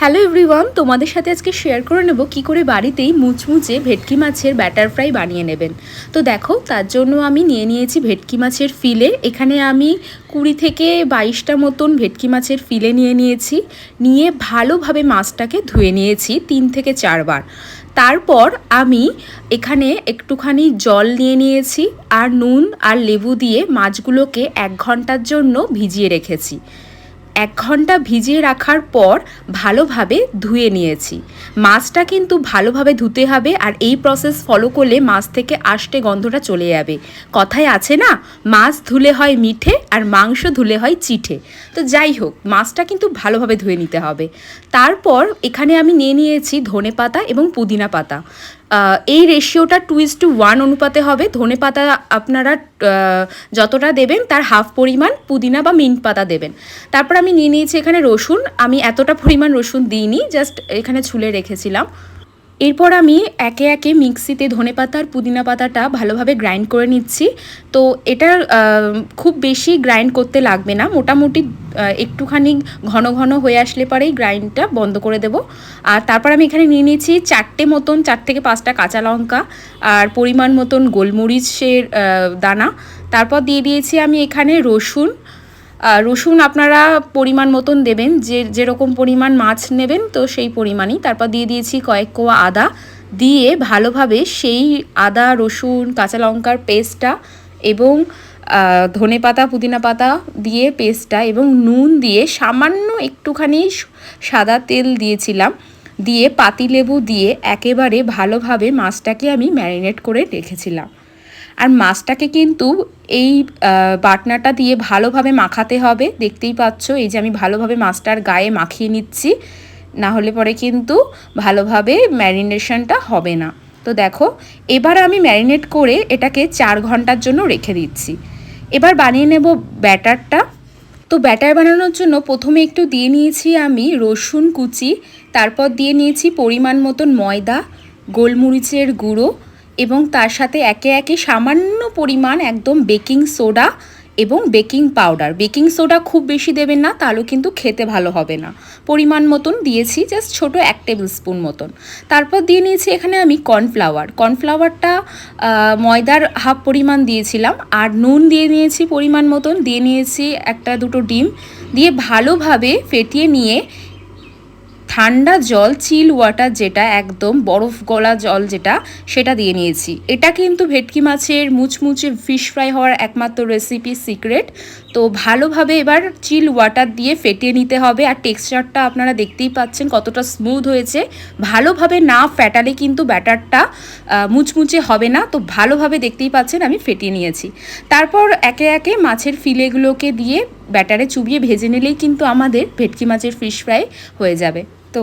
Hello everyone তোমাদের সাথে আজকে শেয়ার করে নেব কি করে বাড়িতেই মুচমুচে ভেটকি মাছের ব্যাটার ফ্রাই বানিয়ে নেবেন। তো দেখো, তার জন্য আমি নিয়ে নিয়েছি ভেটকি মাছের ফিলে এখানে আমি কুড়ি থেকে বাইশটা মতন ভেটকি মাছের ফিলে নিয়ে নিয়েছি। নিয়ে ভালোভাবে মাছটাকে ধুয়ে নিয়েছি তিন থেকে চারবার। তারপর আমি এখানে একটুখানি জল নিয়ে নিয়েছি আর নুন আর লেবু দিয়ে মাছগুলোকে এক ঘণ্টার জন্য ভিজিয়ে রেখেছি। এক ঘণ্টা ভিজিয়ে রাখার পর ভালোভাবে ধুয়ে নিয়েছি। মাছটা কিন্তু ভালোভাবে ধুতে হবে আর এই প্রসেস ফলো করলে মাছ থেকে আষ্টে গন্ধটা চলে যাবে। কথায় আছে না, মাছ ধুলে হয় মিঠে আর মাংস ধুলে হয় চিঠে। তো যাই হোক, মাছটা কিন্তু ভালোভাবে ধুয়ে নিতে হবে। তারপর এখানে আমি নিয়ে নিয়েছি ধনে পাতা এবং পুদিনা পাতা। এই রেশিওটা টু ইস টু ওয়ান অনুপাতে হবে। ধনে পাতা আপনারা যতটা দেবেন তার হাফ পরিমাণ পুদিনা বা মিন্ট পাতা দেবেন। তারপর আমি নিয়ে নিয়েছি এখানে রসুন। আমি এতটা পরিমাণ রসুন দিইনি জাস্ট এখানে ছুলে রেখেছিলাম। এরপর আমি একে একে মিক্সিতে ধনে পাতা আর পুদিনা পাতাটা ভালোভাবে গ্রাইন্ড করে নিচ্ছি। তো এটা খুব বেশি গ্রাইন্ড করতে লাগবে না। মোটামুটি একটুখানি ঘন ঘন হয়ে আসলে পরেই গ্রাইন্ডটা বন্ধ করে দেব। আর তারপর আমি এখানে নিয়ে নিয়েছি চারটে মতন, চার থেকে পাঁচটা কাঁচা লঙ্কা আর পরিমাণ মতন গোলমরিচের দানা। তারপর দিয়ে দিয়েছি আমি এখানে রসুন রসুন আপনারা পরিমাণ মতন দেবেন, যে যেরকম পরিমাণ মাছ নেবেন, তো সেই পরিমাণই। তারপর দিয়ে দিয়েছি কয়েক কোয়া আদা। দিয়ে ভালোভাবে সেই আদা, রসুন, কাঁচা লঙ্কার পেস্টটা এবং ধনে পাতা, পুদিনা পাতা দিয়ে পেস্টটা এবং নুন দিয়ে সামান্য একটুখানি সাদা তেল দিয়েছিলাম। দিয়ে পাতিলেবু দিয়ে একেবারে ভালোভাবে মাছটাকে আমি ম্যারিনেট করে রেখেছিলাম। আর মাছটাকে কিন্তু এই বাটনাটা দিয়ে ভালোভাবে মাখাতে হবে। দেখতেই পাচ্ছ, এই যে আমি ভালোভাবে মাছটার গায়ে মাখিয়ে নিচ্ছি। না হলে পরে কিন্তু ভালোভাবে ম্যারিনেশনটা হবে না। তো দেখো, এবার আমি ম্যারিনেট করে এটাকে চার ঘণ্টার জন্য রেখে দিচ্ছি। এবার বানিয়ে নেব ব্যাটারটা। তো ব্যাটার বানানোর জন্য প্রথমে একটু দিয়ে নিয়েছি আমি রসুন কুচি, তারপর দিয়ে নিয়েছি পরিমাণ মতন ময়দা, গোলমরিচের গুঁড়ো এবং তার সাথে একে একে সামান্য পরিমাণ একদম বেকিং সোডা এবং বেকিং পাউডার। বেকিং সোডা খুব বেশি দেবেন না তাহলেও কিন্তু খেতে ভালো হবে না। পরিমাণ মতন দিয়েছি, জাস্ট ছোট এক টেবিল স্পুন মতন। তারপর দিয়ে নিয়েছি এখানে আমি কর্নফ্লাওয়ার। কর্নফ্লাওয়ারটা ময়দার হাফ পরিমাণ দিয়েছিলাম, আর নুন দিয়ে নিয়েছি পরিমাণ মতন। দিয়ে নিয়েছি একটা দুটো ডিম। দিয়ে ভালোভাবে ফেটিয়ে নিয়ে ঠান্ডা জল চিল ওয়াটার যেটা একদম বরফ গলা জল যেটা, সেটা দিয়ে নিয়েছি। এটা কিন্তু ভেটকি মাছের মুচমুচে ফিশ ফ্রাই হওয়ার একমাত্র রেসিপি সিক্রেট তো ভালোভাবে এবার চিল ওয়াটার দিয়ে ফেটিয়ে নিতে হবে। আর টেক্সচারটা আপনারা দেখতেই পাচ্ছেন কতটা স্মুথ হয়েছে। ভালোভাবে না ফ্যাটালে কিন্তু ব্যাটারটা মুচমুচে হবে না। তো ভালোভাবে দেখতেই পাচ্ছেন আমি ফেটিয়ে নিয়েছি। তারপর একে একে মাছের ফিলেগুলোকে দিয়ে ব্যাটারে চুবিয়ে ভেজে নিলেই কিন্তু আমাদের ভেটকি মাছের ফিশ ফ্রাই হয়ে যাবে। তো